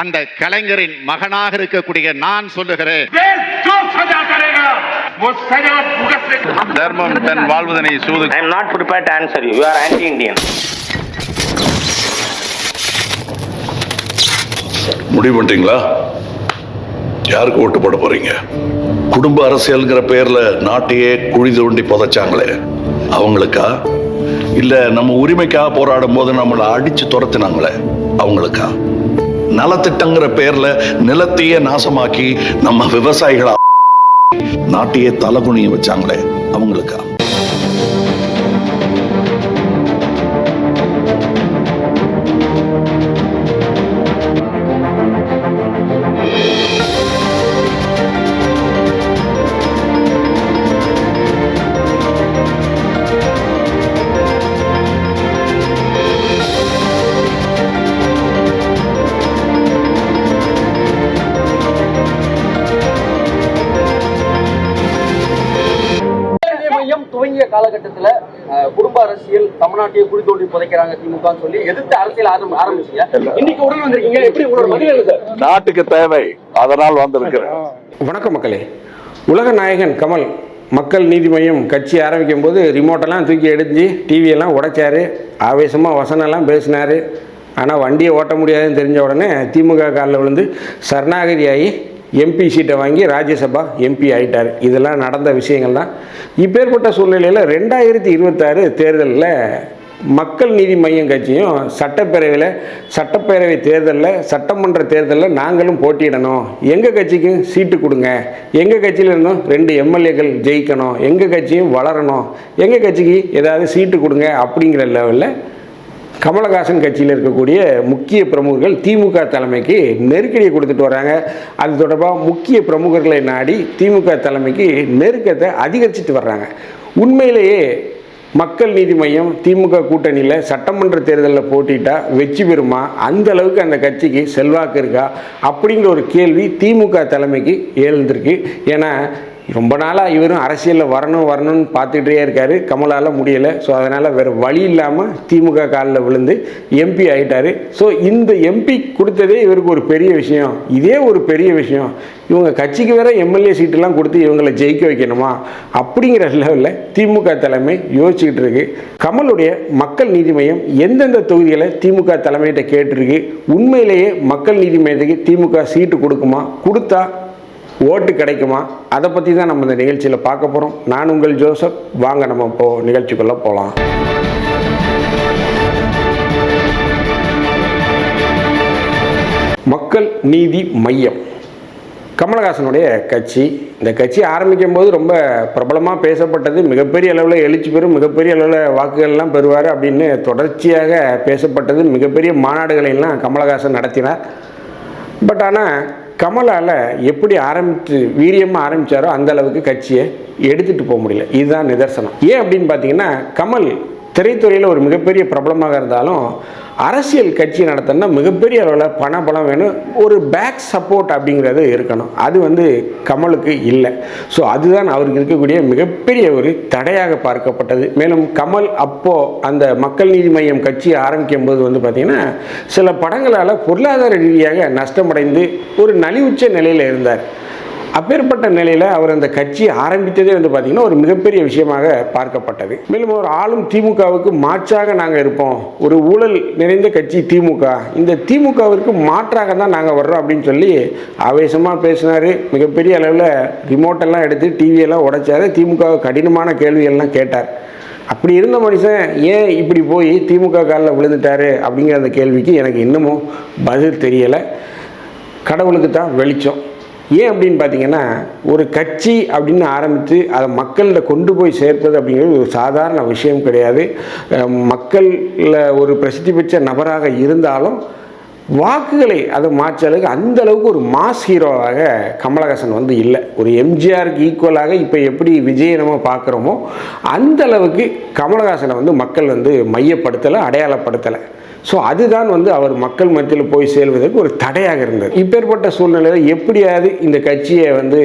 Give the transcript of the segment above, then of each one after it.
அந்த கலைஞரின் மகனாக இருக்கக்கூடிய நான் சொல்லுகிறேன். தர்மம் தன் வாழ்வதனை சூது I not prepare answer you you are anti Indian முடிவு பண்ணிட்டீங்களா? யாருக்கு ஓட்டு போட போறீங்க? குடும்ப அரசியல்ங்கிற பேர்ல நாட்டையே குழி தோண்டி புதைச்சாங்களே. அவங்களுக்கா? இல்ல நம்ம உரிமைக்காக போராடும் போது நம்மளை அடிச்சு துரத்தினாங்களே அவங்களுக்கா? நலத்திட்டங்கிற பேர்ல நிலத்தையே நாசமாக்கி நம்ம விவசாயிகளா நாட்டையே தலகுனிய வச்சாங்களே அவங்களுக்கா. காலகட்டத்துல குடும்ப அரசியல் தமிழ்நாட்டையே குடி தோண்டி புதைக்கிறாங்க திமுகன்னு சொல்லி எதிர்த்து அரசியல் ஆரம்பி ஆரம்பிச்சீங்க. இன்னைக்கு உடனே வந்திருக்கீங்க. எப்படி உங்களோட பதில் நாட்டுக்கு தேவை. அதனால் வந்திருக்கிறேன். வணக்கம் மக்களே. உலக நாயகன் கமல் மக்கள் நீதி மையம் கட்சி ஆரம்பிக்கும் போது ரிமோட்டெல்லாம் தூக்கி எடுத்து டிவியெல்லாம் உடைச்சாரு. ஆவேசமாக வசனம்லாம் பேசினார். ஆனால் வண்டியை ஓட்ட முடியாதுன்னு தெரிஞ்ச உடனே திமுக காலில் விழுந்து சரணாகதியாகி எம்பி சீட்டை வாங்கி ராஜ்யசபா எம்பி ஆகிட்டார் இதெல்லாம் நடந்த விஷயங்கள் தான் இப்பேற்பட்ட சூழ்நிலையில் ரெண்டாயிரத்தி இருபத்தாறு தேர்தலில் மக்கள் நீதி மையம் கட்சியும் சட்டப்பேரவையில் சட்டப்பேரவை தேர்தலில் சட்டமன்ற தேர்தலில் நாங்களும் போட்டியிடணும். எங்கள் கட்சிக்கு சீட்டு கொடுங்க. எங்கள் கட்சியில் இருந்தும் ரெண்டு எம்எல்ஏக்கள் ஜெயிக்கணும். எங்கள் கட்சியும் வளரணும். எங்கள் கட்சிக்கு ஏதாவது சீட்டு கொடுங்க அப்படிங்கிற லெவலில் கமலஹாசன் கட்சியில் இருக்கக்கூடிய முக்கிய பிரமுகர்கள் திமுக தலைமைக்கு நெருக்கடியை கொடுத்துட்டு வராங்க. அது தொடர்பாக முக்கிய பிரமுகர்களை நாடி திமுக தலைமைக்கு நெருக்கத்தை அதிகரிச்சிட்டு வர்றாங்க. உண்மையிலேயே மக்கள் நீதி மையம் திமுக கூட்டணியில் சட்டமன்ற தேர்தலில் போட்டிட்டா வெற்றி பெறுமா? அந்த அளவுக்கு அந்த கட்சிக்கு செல்வாக்கு இருக்கா? அப்படிங்கிற ஒரு கேள்வி திமுக தலைமைக்கு எழுந்திருக்கு. ஏன்னா ரொம்ப நாளாக இவரும் அரசியலில் வரணும் வரணும்னு பார்த்துக்கிட்டே இருக்கார். கமலால் முடியலை. ஸோ அதனால் வேறு வழி இல்லாமல் திமுக காலில் விழுந்து எம்பி ஆகிட்டார் ஸோ இந்த எம்பி கொடுத்ததே இவருக்கு ஒரு பெரிய விஷயம். இதே ஒரு பெரிய விஷயம். இவங்க கட்சிக்கு வேற எம்எல்ஏ சீட்டெல்லாம் கொடுத்து இவங்களை ஜெயிக்க வைக்கணுமா? அப்படிங்கிற லெவலில் திமுக தலைமை யோசிச்சுக்கிட்டு இருக்கு. கமலுடைய மக்கள் நீதி மையம் எந்தெந்த தொகுதிகளை திமுக தலைமையிட்ட கேட்டிருக்கு? உண்மையிலேயே மக்கள் நீதி மையத்துக்கு திமுக சீட்டு கொடுக்குமா? கொடுத்தா ஓட்டு கிடைக்குமா? அதை பற்றி தான் நம்ம இந்த நிகழ்ச்சியில் பார்க்க போகிறோம் நான் உங்கள் ஜோசப். வாங்க நம்ம இப்போ நிகழ்ச்சிக்குள்ளே போகலாம் மக்கள் நீதி மையம். கமலஹாசனுடைய கட்சி. இந்த கட்சி ஆரம்பிக்கும் போது ரொம்ப பிரபலமாக பேசப்பட்டது. மிகப்பெரிய அளவில் எழுச்சி பெறும் மிகப்பெரிய அளவில் வாக்குகள்லாம் பெறுவார் அப்படின்னு தொடர்ச்சியாக பேசப்பட்டது. மிகப்பெரிய மாநாடுகளையெல்லாம் கமலஹாசன் நடத்தினார். பட் ஆனால் கமலால் எப்படி ஆரம்பித்து வீரியமாக ஆரம்பித்தாரோ அந்த அளவுக்கு கட்சியை எடுத்துகிட்டு போக முடியல. இதுதான் நிதர்சனம். ஏன் அப்படின்னு பார்த்தீங்கன்னா கமல் திரைத்துறையில் ஒரு மிகப்பெரிய பிரபலமாக இருந்தாலும் அரசியல் கட்சி நடத்தணும்னா மிகப்பெரிய அளவில் பண பலம் வேணும் ஒரு பேக் சப்போர்ட் அப்படிங்கிறது இருக்கணும். அது வந்து கமலுக்கு இல்லை. ஸோ அதுதான் அவருக்கு இருக்கக்கூடிய மிகப்பெரிய ஒரு தடையாக பார்க்கப்பட்டது. மேலும் கமல் அப்போது அந்த மக்கள் நீதி மையம் கட்சி ஆரம்பிக்கும் போது வந்து பார்த்திங்கன்னா சில படங்களால் பொருளாதார ரீதியாக நஷ்டமடைந்து ஒரு நலிவுச்ச நிலையில் இருந்தார். அப்பேற்பட்ட நிலையில் அவர் அந்த கட்சியை ஆரம்பித்ததே வந்து பார்த்திங்கன்னா ஒரு மிகப்பெரிய விஷயமாக பார்க்கப்பட்டது. மேலும் ஒரு ஆளும் திமுகவுக்கு மாற்றாக நாங்கள் இருப்போம். ஒரு ஊழல் நிறைந்த கட்சி திமுக. இந்த திமுகவிற்கு மாற்றாக தான் நாங்கள் வர்றோம் அப்படின்னு சொல்லி ஆவேசமாக பேசினார். மிகப்பெரிய அளவில் ரிமோட்டெல்லாம் எடுத்து டிவியெல்லாம் உடைச்சார். திமுக கடினமான கேள்விகள்லாம் கேட்டார். அப்படி இருந்த மனுஷன் ஏன் இப்படி போய் திமுக காலில் விழுந்துட்டாரு அப்படிங்கிற அந்த கேள்விக்கு எனக்கு இன்னமும் பதில் தெரியலை. கடவுளுக்கு தான் வெளிச்சம். ஏன் அப்படின்னு பார்த்தீங்கன்னா ஒரு கட்சி அப்படின்னு ஆரம்பித்து அதை மக்கள்கிட்ட கொண்டு போய் சேர்ப்பது அப்படிங்கிறது ஒரு சாதாரண விஷயம் கிடையாது. மக்களில் ஒரு பிரசித்தி பெற்ற நபராக இருந்தாலும் வாக்குகளை அதை மாற்ற அளவுக்கு அந்த அளவுக்கு ஒரு மாஸ் ஹீரோவாக கமலஹாசன் வந்து இல்லை. ஒரு எம்ஜிஆருக்கு ஈக்குவலாக இப்போ எப்படி விஜயை நம்ம பார்க்குறோமோ அந்த அளவுக்கு கமலஹாசனை வந்து மக்கள் வந்து மையப்படுத்தலை அடையாளப்படுத்தலை. ஸோ அதுதான் வந்து அவர் மக்கள் மத்தியில் போய் சேர்வதற்கு ஒரு தடையாக இருந்தது. இப்பேற்பட்ட சூழ்நிலையில் எப்படியாவது இந்த கட்சியை வந்து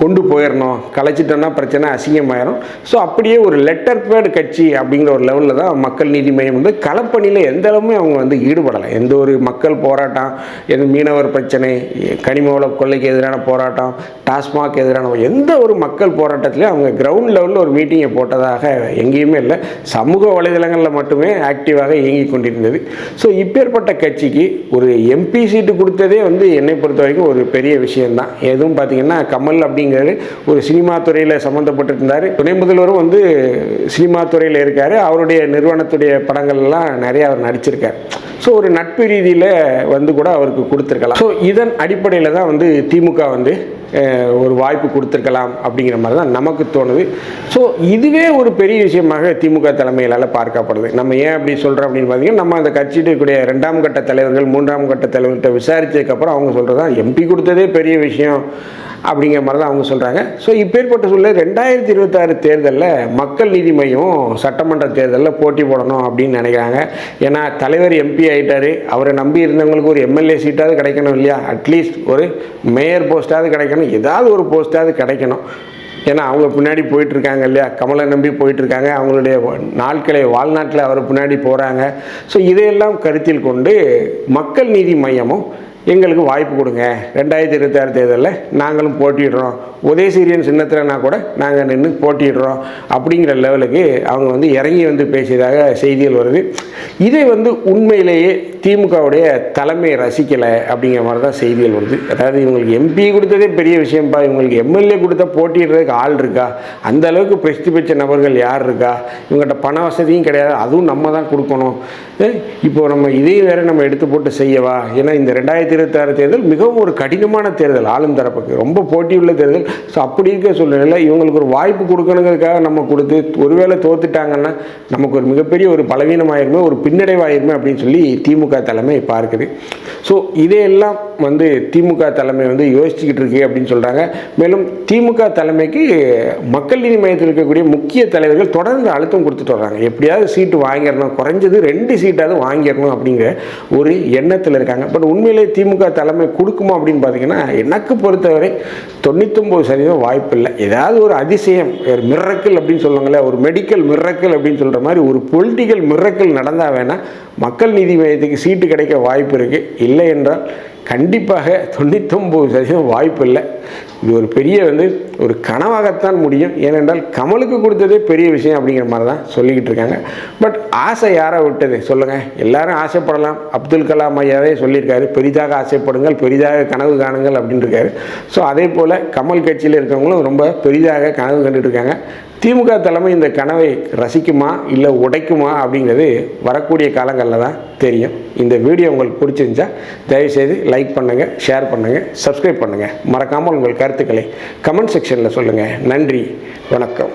கொண்டு போயிடணும் கலைச்சிட்டோம்னா பிரச்சனை அசிங்கமாயிரும். ஸோ அப்படியே ஒரு லெட்டர் பேட் கட்சி அப்படிங்கிற ஒரு லெவலில் தான் மக்கள் நீதி மையம் வந்து களப்பணியில் எந்த அளவுமே அவங்க வந்து ஈடுபடலை. எந்த ஒரு மக்கள் போராட்டம் எந்த மீனவர் பிரச்சனை கனிம வள கொள்ளைக்கு எதிரான போராட்டம் டாஸ்மாக் எதிரான எந்த ஒரு மக்கள் போராட்டத்திலையும் அவங்க கிரவுண்ட் லெவலில் ஒரு மீட்டிங்கை போட்டதாக எங்கேயுமே இல்லை. சமூக வலைதளங்களில் மட்டுமே ஆக்டிவாக இயங்கி கொண்டிருந்தது. ஸோ இப்பேற்பட்ட கட்சிக்கு ஒரு எம்பி சீட்டு கொடுத்ததே வந்து என்னை பொறுத்த வரைக்கும் ஒரு பெரிய விஷயம்தான். எதுவும் பார்த்தீங்கன்னா கமல் அப்படிங்கிறது ஒரு சினிமா துறையில் சம்மந்தப்பட்டிருந்தார் துணை முதல்வரும் வந்து சினிமா துறையில் இருக்கார். அவருடைய நிறுவனத்துடைய படங்கள்லாம் நிறைய அவர் நடிச்சிருக்கார். ஸோ ஒரு நட்பு ரீதியில் வந்து கூட அவருக்கு கொடுத்துருக்கலாம். ஸோ இதன் அடிப்படையில் தான் வந்து திமுக வந்து ஒரு வாய்ப்பு கொடுத்துருக்கலாம் அப்படிங்கிற மாதிரி தான் நமக்கு தோணுது. ஸோ இதுவே ஒரு பெரிய விஷயமாக திமுக தலைமையிலால் பார்க்கப்படுது. நம்ம ஏன் அப்படி சொல்கிறோம் அப்படின்னு பார்த்தீங்கன்னா நம்ம அந்த கட்சியில் இருக்கக்கூடிய ரெண்டாம் கட்ட தலைவர்கள் மூன்றாம் கட்ட தலைவர்கள்ட்ட விசாரித்ததுக்கப்புறம் அவங்க சொல்கிறது தான் எம்பி கொடுத்ததே பெரிய விஷயம். அப்படிங்கிற மாதிரி தான் அவங்க சொல்கிறாங்க ஸோ இப்பேற்பட்ட சூழ்நிலை ரெண்டாயிரத்தி இருபத்தாறு தேர்தலில் மக்கள் நீதி மையம் சட்டமன்ற தேர்தலில் போட்டி போடணும் அப்படின்னு நினைக்கிறாங்க. ஏன்னா தலைவர் எம்பி ஆகிட்டார் அவரை நம்பி இருந்தவங்களுக்கு ஒரு எம்எல்ஏ சீட்டாவது கிடைக்கணும் இல்லையா? அட்லீஸ்ட் ஒரு மேயர் போஸ்ட்டாவது கிடைக்கணும். ஏதாவது ஒரு போஸ்ட்டாவது கிடைக்கணும். ஏன்னா அவங்க பின்னாடி போயிட்டுருக்காங்க இல்லையா? கமலை நம்பி போயிட்டுருக்காங்க. அவங்களுடைய நாட்களை வாழ்நாட்டில் அவர் பின்னாடி போகிறாங்க ஸோ இதையெல்லாம் கருத்தில் கொண்டு மக்கள் நீதி மையமும் எங்களுக்கு வாய்ப்பு கொடுங்க. ரெண்டாயிரத்தி இருபத்தாறு தேர்தலில் நாங்களும் போட்டிடுறோம் உதயசீரியன் சின்னத்தில்னா கூட நாங்கள் நின்று போட்டிடுறோம் அப்படிங்கிற லெவலுக்கு அவங்க வந்து இறங்கி வந்து பேசியதாக செய்திகள் வருது. இதை வந்து உண்மையிலேயே திமுகவுடைய தலைமை ரசிக்கலை அப்படிங்கிற மாதிரி தான் செய்திகள் வருது. அதாவது இவங்களுக்கு எம்பி கொடுத்ததே பெரிய விஷயம்ப்பா. இவங்களுக்கு எம்எல்ஏ கொடுத்தா போட்டிடுறதுக்கு ஆள் இருக்கா? அந்த அளவுக்கு பிரசித்தி பெற்ற நபர்கள் யார் இருக்கா? இவங்ககிட்ட பண வசதியும் கிடையாது. அதுவும் நம்ம தான் கொடுக்கணும். இப்போ நம்ம இதையும் வேறு நம்ம எடுத்து போட்டு செய்யவா? ஏன்னா இந்த ரெண்டாயிரத்தி இருபத்தாறு தேர்தல் மிகவும் ஒரு கடினமான தேர்தல் ஆளும் தரப்புக்கு. ரொம்ப போட்டியுள்ள தேர்தல். ஸோ அப்படி இருக்க சூழ்நிலையில் இவங்களுக்கு ஒரு வாய்ப்பு கொடுக்கணுங்கிறதுக்காக நம்ம கொடுத்து ஒருவேளை தோத்துட்டாங்கன்னா நமக்கு ஒரு மிகப்பெரிய ஒரு பலவீனமாயிருமே ஒரு பின்னடைவாயிருமே அப்படின்னு சொல்லி திமுக தலைமை பார்க்குது. ஸோ இதையெல்லாம் வந்து திமுக தலைமை வந்து யோசிச்சுக்கிட்டு இருக்கு அப்படின்னு சொல்கிறாங்க மேலும் திமுக தலைமைக்கு மக்கள் நீதி மையத்தில் இருக்கக்கூடிய முக்கிய தலைவர்கள் தொடர்ந்து அழுத்தம் கொடுத்துட்டு வர்றாங்க. எப்படியாவது சீட்டு வாங்கிடணும். குறைஞ்சது ரெண்டு சீட்டாவது வாங்கிடணும் அப்படிங்கிற ஒரு எண்ணத்தில் இருக்காங்க. பட் உண்மையிலே திமுக தலைமை கொடுக்குமா அப்படின்னு பார்த்தீங்கன்னா எனக்கு பொறுத்தவரை தொண்ணூத்தொம்பது சதவீதம் வாய்ப்பு இல்லை ஏதாவது ஒரு அதிசயம் ஒரு மிரக்கல் அப்படின்னு சொல்லுவாங்களே ஒரு மெடிக்கல் மிரக்கல் அப்படின்னு சொல்கிற மாதிரி ஒரு பொலிட்டிக்கல் மிரக்கல் நடந்தால் வேணால் மக்கள் நீதி மையத்துக்கு சீட்டு கிடைக்க வாய்ப்பு இருக்குது இல்லை என்றால் கண்டிப்பாக தொண்ணூத்தொம்பது சதவீதம் வாய்ப்பு இல்லை இது ஒரு பெரிய வந்து ஒரு கனவாகத்தான் முடியும். ஏனென்றால் கமலுக்கு கொடுத்ததே பெரிய விஷயம் அப்படிங்கிற மாதிரி தான் சொல்லிக்கிட்டு இருக்காங்க. பட் ஆசை யாரை விட்டது? சொல்லுங்கள் எல்லாரும் ஆசைப்படலாம். அப்துல் கலாம் ஐயாவே சொல்லியிருக்காரு. பெரிதாக ஆசைப்படுங்கள் பெரிதாக கனவு காணுங்கள் அப்படின்னு இருக்காரு. ஸோ அதே போல் கமல் கட்சியில் இருக்கவங்களும் ரொம்ப பெரிதாக கனவு கண்டுட்டு இருக்காங்க. திமுக தலைமை இந்த கனவை ரசிக்குமா இல்லை உடைக்குமா அப்படிங்கிறது வரக்கூடிய காலங்களில் தான் தெரியும். இந்த வீடியோ உங்களுக்கு பிடிச்சிருந்துச்சா தயவுசெய்து லைக் பண்ணுங்கள் ஷேர் பண்ணுங்கள் சப்ஸ்கிரைப் பண்ணுங்கள் மறக்காமல் உங்கள் கருத்துக்களை கமெண்ட் செக்ஷனில் சொல்லுங்கள் நன்றி வணக்கம்.